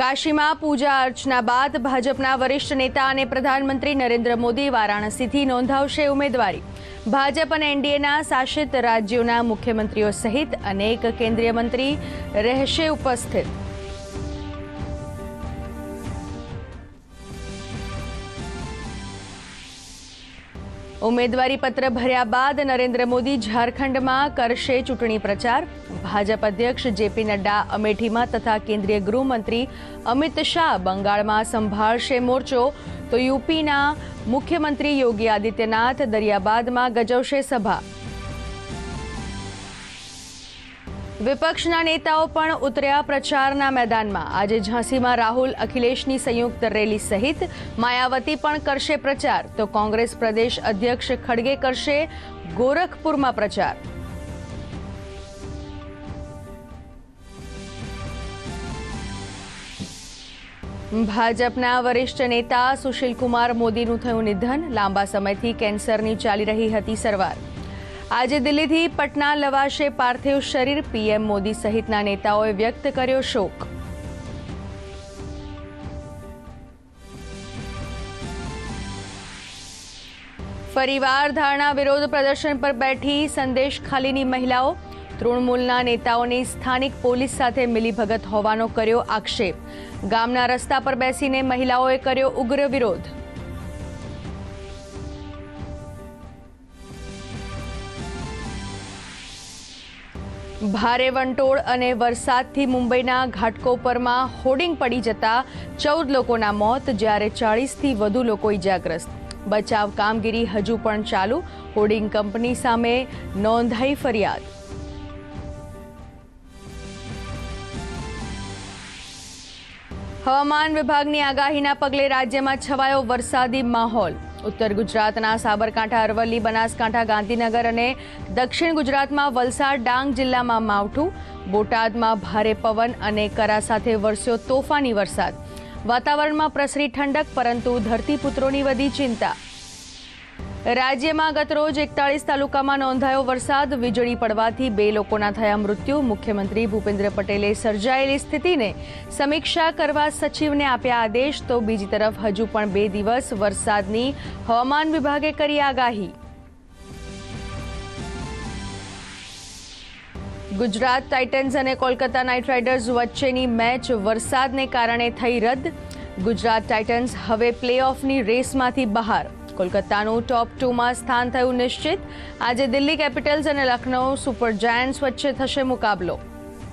કાશીમાં પૂજા અર્ચના બાદ ભાજપના વરિષ્ઠ નેતા અને પ્રધાનમંત્રી નરેન્દ્ર મોદી વારાણસીથી નોંધાવશે ઉમેદવારી. ભાજપ અને એનડીએના શાસિત રાજ્યોના મુખ્યમંત્રીઓ સહિત અનેક કેન્દ્રીય મંત્રી રહેશે ઉપસ્થિત. ઉમેદવારી પત્ર ભર્યા બાદ નરેન્દ્ર મોદી ઝારખંડમાં કરશે ચૂંટણી પ્રચાર. ભાજપ અધ્યક્ષ જેપી નડ્ડા અમેઠીમાં તથા કેન્દ્રીય ગૃહમંત્રી અમિત શાહ બંગાળમાં સંભાળશે મોરચો. તો યુપીના મુખ્યમંત્રી યોગી આદિત્યનાથ દરિયાબાદમાં ગજવશે સભા. વિપક્ષના નેતાઓ પણ ઉતર્યા પ્રચારના મેદાનમાં. આજે ઝાંસીમાં રાહુલ અખિલેશની સંયુક્ત રેલી સહિત માયાવતી પણ કરશે પ્રચાર. તો કોંગ્રેસ પ્રદેશ અધ્યક્ષ ખડગે કરશે ગોરખપુરમાં પ્રચાર. ભાજપના વરિષ્ઠ નેતા સુશીલ કુમાર મોદીનું થયું નિધન. લાંબા સમયથી કેન્સરની ચાલી રહી હતી સારવાર. આજે દિલ્હીથી પટના લવાશે પાર્થિવ શરીર. પીએમ મોદી સહિતના નેતાઓએ વ્યક્ત કર્યો શોક. ફરીવાર ધારણા વિરોધ પ્રદર્શન પર બેઠી સંદેશ ખાલીની મહિલાઓ. તૃણમૂલના નેતાઓની સ્થાનિક પોલીસ સાથે મિલીભગત હોવાનો કર્યો આક્ષેપ. ગામના રસ્તા પર બેસીને મહિલાઓએ કર્યો ઉગ્ર વિરોધ. ભારે વંટોળ અને વરસાદથી મુંબઈના ઘાટકોપરમાં હોર્ડિંગ પડી જતા ચૌદ લોકોના મોત, જ્યારે ચાળીસથી વધુ લોકો ઇજાગ્રસ્ત. બચાવ કામગીરી હજુ પણ ચાલુ. હોર્ડિંગ કંપની સામે નોંધાઈ ફરિયાદ. હવામાન વિભાગની આગાહીના પગલે રાજ્યમાં છવાયો વરસાદી માહોલ. ઉત્તર ગુજરાતના સાબરકાંઠા, અરવલ્લી, બનાસકાંઠા, ગાંધીનગર અને દક્ષિણ ગુજરાતમાં વલસાડ, ડાંગ જિલ્લામાં માવઠું, બોટાદમાં ભારે પવન અને કરા સાથે વરસ્યો તોફાની વરસાદ. વાતાવરણમાં પ્રસરી ઠંડક, પરંતુ ધરતીપુત્રોની વધી ચિંતા. રાજ્યમાં ગતરોજ એકતાળીસ તાલુકામાં નોંધાયો વરસાદ. વીજળી પડવાથી બે લોકોના થયા મૃત્યુ. મુખ્યમંત્રી ભૂપેન્દ્ર પટેલે સર્જાયેલી સ્થિતિને સમીક્ષા કરવા સચિવને આપ્યા આદેશ. તો બીજી તરફ હજુ પણ બે દિવસ વરસાદની હવામાન વિભાગે કરી આગાહી. ગુજરાત ટાઇટન્સ અને કોલકાતા નાઇટ રાઇડર્સ વચ્ચેની મેચ વરસાદને કારણે થઈ રદ. ગુજરાત ટાઇટન્સ હવે પ્લે ઓફની રેસમાંથી બહાર. કોલકાતાનું ટોપ ટુમાં સ્થાન થયું નિશ્ચિત. આજે દિલ્હી કેપિટલ્સ અને લખનૌ સુપર જાયન્ટ્સ વચ્ચે થશે મુકાબલો.